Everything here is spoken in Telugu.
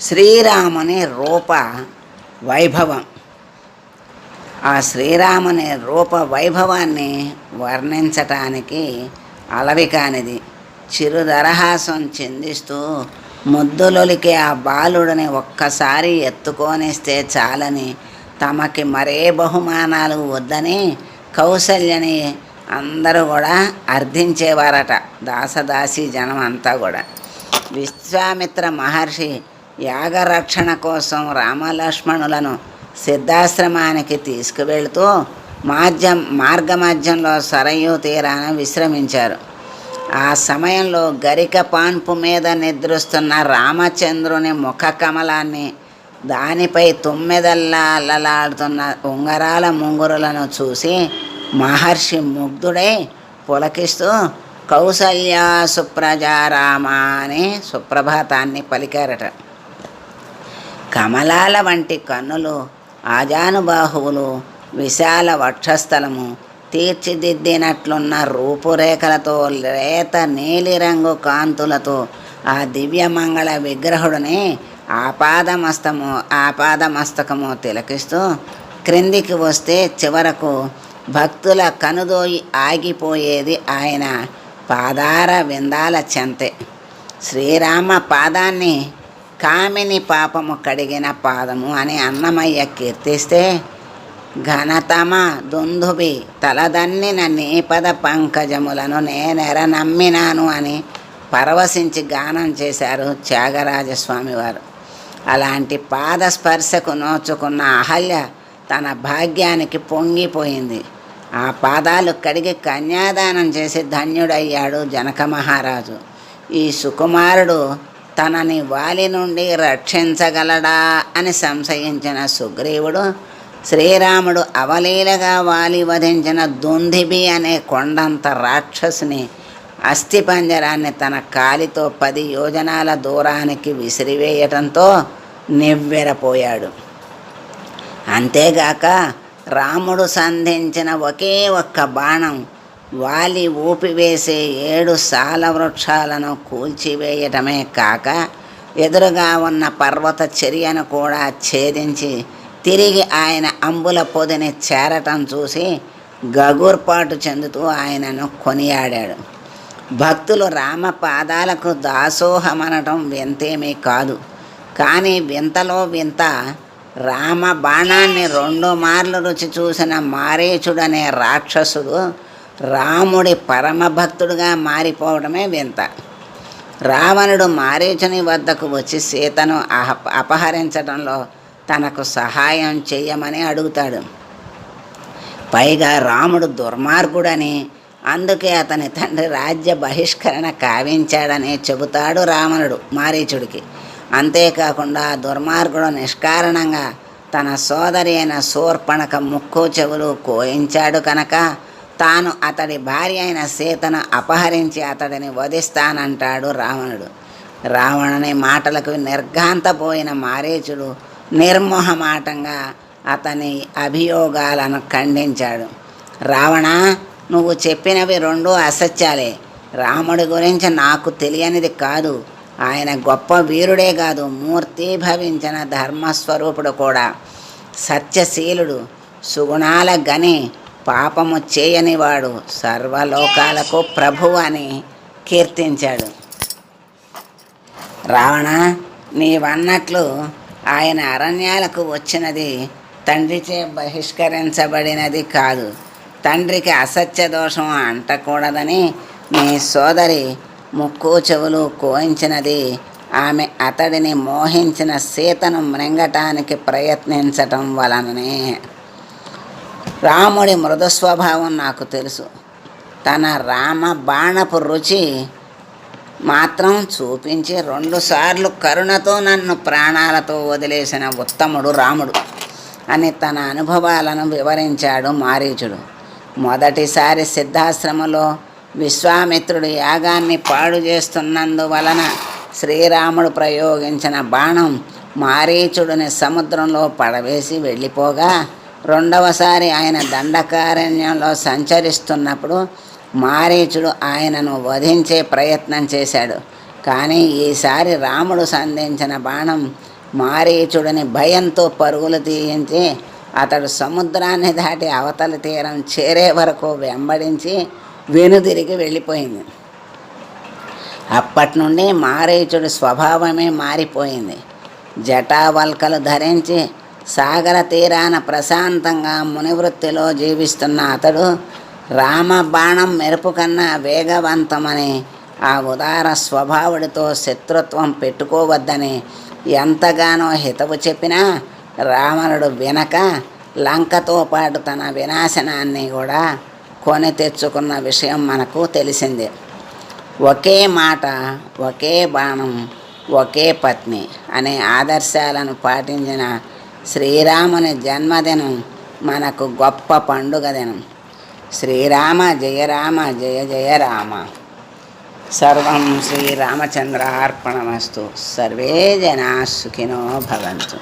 శ్రీరాముని రూప వైభవం. ఆ శ్రీరాముని రూప వైభవాన్ని వర్ణించటానికి అలవి కానిది. చిరుదరహాసం చెందిస్తూ ముద్దులొలికే ఆ బాలుడిని ఒక్కసారి ఎత్తుకొనిస్తే చాలని తమకి మరే బహుమానాలు వద్దని కౌసల్యని అందరూ కూడా అర్థించేవారట. దాసదాసి జనం అంతా కూడా. విశ్వామిత్ర మహర్షి యాగరక్షణ కోసం రామలక్ష్మణులను సిద్ధాశ్రమానికి తీసుకువెళుతూ మాధ్యం మార్గమధ్యంలో సరయూ తీరాన విశ్రమించారు. ఆ సమయంలో గరిక పాన్పు మీద నిద్రిస్తున్న రామచంద్రుని ముఖ కమలాన్ని దానిపై తుమ్మెదల్లా అల్లలాడుతున్న ఉంగరాల ముంగురులను చూసి మహర్షి ముగ్ధుడై పులకిస్తూ కౌసల్య సుప్రజారామ అని సుప్రభాతాన్ని పలికారట. కమలాల వంటి కన్నులు ఆజానుబాహువులు విశాల వక్షస్థలము తీర్చిదిద్దినట్లున్న రూపురేఖలతో లేత నీలిరంగు కాంతులతో ఆ దివ్యమంగళ విగ్రహుడిని ఆపాదమస్తము ఆపాదమస్తకము తిలకిస్తూ క్రిందికి వస్తే చివరకు భక్తుల కనుదోయి ఆగిపోయేది ఆయన పాదార విందాల చెంతే. శ్రీరామ పాదాన్ని కామిని పాపము కడిగిన పాదము అని అన్నమయ్య కీర్తిస్తే ఘనతమ దుందుబి తలదన్నిన నీపద పంకజములను నేనెర నమ్మినాను అని పరవశించి గానం చేశారు త్యాగరాజస్వామి వారు అలాంటి పాద స్పర్శకు నోచుకున్న అహల్య తన భాగ్యానికి పొంగిపోయింది. ఆ పాదాలు కడిగి కన్యాదానం చేసి ధన్యుడయ్యాడు జనక మహారాజు ఈ సుకుమారుడు తనని వాలి నుండి రక్షించగలడా అని సంశయించిన సుగ్రీవుడు శ్రీరాముడు అవలీలగా వాలి వధించిన దుందిబి అనే కొండంత రాక్షసుని అస్థిపంజరాన్ని తన కాలితో పది యోజనాల దూరానికి విసిరివేయటంతో నివ్వెరపోయాడు. అంతేగాక రాముడు సంధించిన ఒకే ఒక్క బాణం వాలి ఊపివేసే ఏడు సాల వృక్షాలను కూల్చివేయటమే కాక ఎదురుగా ఉన్న పర్వత చర్యను కూడా ఛేదించి తిరిగి ఆయన అంబుల పొదిని చేరటం చూసి గగుర్పాటు చెందుతూ ఆయనను కొనియాడాడు. భక్తులు రామ పాదాలకు దాసోహమనటం వింతేమీ కాదు. కానీ వింతలో వింత రామ బాణాన్ని రెండు మార్లు రుచి చూసిన మారేచుడనే రాక్షసుడు రాముడి పరమభక్తుడుగా మారిపోవడమే వింత. రావణుడు మారీచుని వద్దకు వచ్చి సీతను అహ అపహరించడంలో తనకు సహాయం చేయమని అడుగుతాడు. పైగా రాముడు దుర్మార్గుడని అందుకే అతని తండ్రి రాజ్య బహిష్కరణ కావించాడని చెబుతాడు రావణుడు మారీచుడికి అంతేకాకుండా దుర్మార్గుడు నిష్కారణంగా తన సోదరి అయిన శూర్పణక ముక్కు చెవులు కోయించాడు కనుక తాను అతడి భార్య అయిన సీతను అపహరించి అతడిని వధిస్తానంటాడు రావణుడు. రావణుని మాటలకు నిర్ఘాంతపోయిన మారేచుడు నిర్మోహమాటంగా అతని అభియోగాలను ఖండించాడు. రావణ నువ్వు చెప్పినవి రెండూ అసత్యాలే. రాముడి గురించి నాకు తెలియనిది కాదు. ఆయన గొప్ప వీరుడే కాదు. మూర్తి భవించిన ధర్మస్వరూపుడు కూడా. సత్యశీలుడు సుగుణాల గని పాపము చేయనివాడు సర్వలోకాలకు ప్రభు అని కీర్తించాడు. రావణ నీవన్నట్లు ఆయన అరణ్యాలకు వచ్చినది తండ్రిచే బహిష్కరించబడినది కాదు. తండ్రికి అసత్య దోషం అంటకూడదని నీ సోదరి ముక్కు చెవులు కోయించినది. ఆమె అతడిని మోహించిన సీతను మృంగటానికి ప్రయత్నించటం వలననే. రాముడి మృదు స్వభావం నాకు తెలుసు. తన రామ బాణపు రుచి మాత్రం చూపించి రెండుసార్లు కరుణతో నన్ను ప్రాణాలతో వదిలేసిన ఉత్తముడు రాముడు. అని తన అనుభవాలను వివరించాడు మారీచుడు. మొదటిసారి సిద్ధాశ్రమలో విశ్వామిత్రుడు యాగాన్ని పాడు చేస్తున్నందువలన శ్రీరాముడు ప్రయోగించిన బాణం మారీచుడిని సముద్రంలో పడవేసి వెళ్ళిపోగా రెండవసారి ఆయన దండకారణ్యంలో సంచరిస్తున్నప్పుడు మారీచుడు ఆయనను వధించే ప్రయత్నం చేశాడు. కానీ ఈసారి రాముడు సంధించిన బాణం మారీచుడిని భయంతో పరుగులు తీయించి అతడు సముద్రాన్ని దాటి అవతల తీరం చేరే వరకు వెంబడించి వెనుదిరిగి వెళ్ళిపోయింది. అప్పటి నుండి మారీచుడి స్వభావమే మారిపోయింది. జటావల్కలు ధరించి సాగర తీరాన ప్రశాంతంగా మునివృత్తిలో జీవిస్తున్న అతడు రామ బాణం మెరుపు కన్నా వేగవంతమని ఆ ఉదార స్వభావుడితో శత్రుత్వం పెట్టుకోవద్దని ఎంతగానో హితవు చెప్పినా రావణుడు వినక లంకతో పాటు తన వినాశనాన్ని కూడా కొని తెచ్చుకున్న విషయం మనకు తెలిసిందే. ఒకే మాట ఒకే బాణం ఒకే పత్ని అనే ఆదర్శాలను పాటించిన శ్రీరాముని జన్మదినం మనకు గొప్ప పండుగ దినం. శ్రీరామ జయ రామ జయ జయ రామ. సర్వం శ్రీరామచంద్రార్పణమస్తు సర్వే జనా సుఖినో భవంతు.